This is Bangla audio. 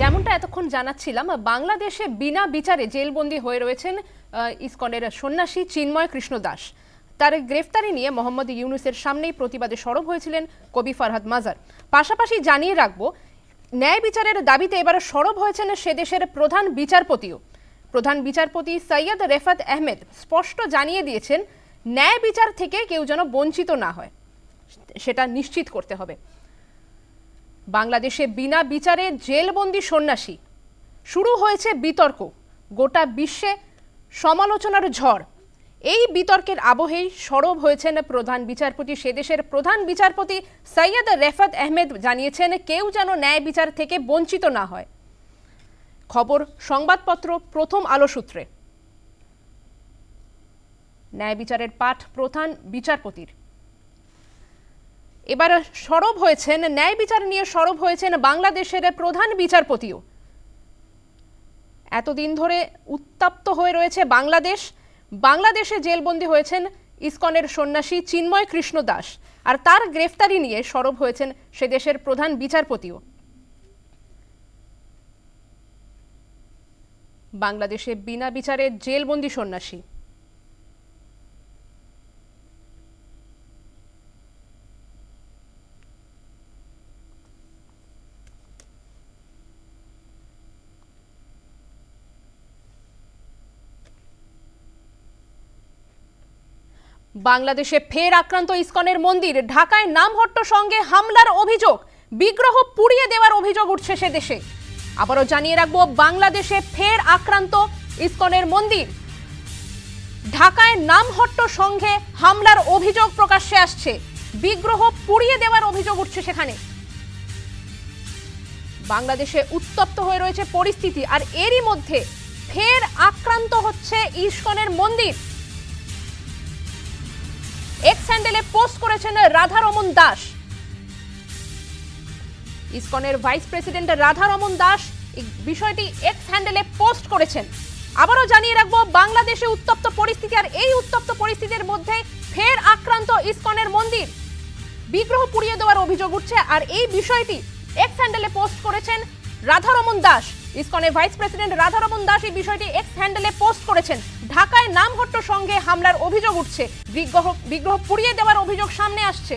যেমনটা এতক্ষণ জানাচ্ছিলাম, বাংলাদেশে বিনা বিচারে জেলবন্দি হয়ে রয়েছেন ইসকনের সন্ন্যাসী চিন্ময় কৃষ্ণ দাস। তার গ্রেফতারি নিয়ে মোহাম্মদ ইউনুসের সামনেই প্রতিবাদে সরব হয়েছিলেন কবি ফারহাদ মাজার। পাশাপাশি জানিয়ে রাখব, ন্যায় বিচারের দাবিতে এবার সরব হয়েছেন সে দেশের প্রধান বিচারপতিও। প্রধান বিচারপতি সৈয়দ রেফাত আহমেদ স্পষ্ট জানিয়ে দিয়েছেন, ন্যায় বিচার থেকে কেউ যেন বঞ্চিত না হয়। সেটা নিশ্চিত করতে হবে। বাংলাদেশে বিনা বিচারে জেলবন্দি সন্ন্যাসী। শুরু হয়েছে বিতর্ক। গোটা বিশ্বে সমালোচনার ঝড়। এই বিতর্কের আবহেই সরব হয়েছেন প্রধান বিচারপতি। সে দেশের প্রধান বিচারপতি সৈয়দ রেফাত আহমেদ জানিয়েছেন, কেউ যেন ন্যায় বিচার থেকে বঞ্চিত না হয়। খবর, সংবাদপত্র, প্রথম আলো সূত্রে। ন্যায় বিচারের পাঠ প্রধান বিচারপতির। এবার সরব হয়েছেন, ন্যায় বিচার নিয়ে সরব হয়েছেন বাংলাদেশের প্রধান বিচারপতিও। এতদিন ধরে উত্তপ্ত হয়ে রয়েছে বাংলাদেশ। বাংলাদেশে জেলবন্দি হয়েছেন ইসকনের সন্ন্যাসী চিন্ময় কৃষ্ণ দাস আর তার গ্রেফতারি নিয়ে সরব হয়েছেন সে দেশের প্রধান বিচারপতিও। বাংলাদেশে বিনা বিচারে জেলবন্দি সন্ন্যাসী। বাংলাদেশে ফের আক্রান্ত ইস্কনের মন্দির। ঢাকায় নামহট্ট সঙ্গে হামলার অভিযোগ। বিগ্রহ পুড়িয়ে দেওয়ার অভিযোগ উঠছে সে দেশে। আবারও জানিয়ে রাখব, বাংলাদেশে ফের আক্রান্ত ইস্কনের মন্দির। ঢাকায় নামহট্ট সঙ্গে হামলার অভিযোগ প্রকাশ্যে আসছে। বিগ্রহ পুড়িয়ে দেওয়ার অভিযোগ উঠছে সেখানে। বাংলাদেশে উত্তপ্ত হয়ে রয়েছে পরিস্থিতি, আর এরই মধ্যে ফের আক্রান্ত হচ্ছে ইস্কনের মন্দির। এক্স হ্যান্ডেলে পোস্ট করেছেন রাধারমন দাস। ইসকনের ভাইস প্রেসিডেন্ট রাধারমন দাস বিষয়টি এক্স হ্যান্ডেলে পোস্ট করেছেন। আবারও জানিয়ে রাখব, বাংলাদেশে উত্তপ্ত পরিস্থিতি আর এই উত্তপ্ত পরিস্থিতির মধ্যে ফের আক্রান্ত ইসকনের মন্দির। বিগ্রহ পুড়িয়ে দেওয়ার অভিযোগ উঠছে আর এই বিষয়টি এক্স হ্যান্ডেলে পোস্ট করেছেন রাধারমন দাস। ইসকনের ভাইস প্রেসিডেন্ট রাধারমন দাস এই বিষয়টি এক্স হ্যান্ডেলে পোস্ট করেছেন। ঢাকায় নামঘট্ট সঙ্গে হামলার অভিযোগ উঠছে। বিগ্রহ বিগ্রহ পুড়িয়ে দেওয়ার অভিযোগ সামনে আসছে।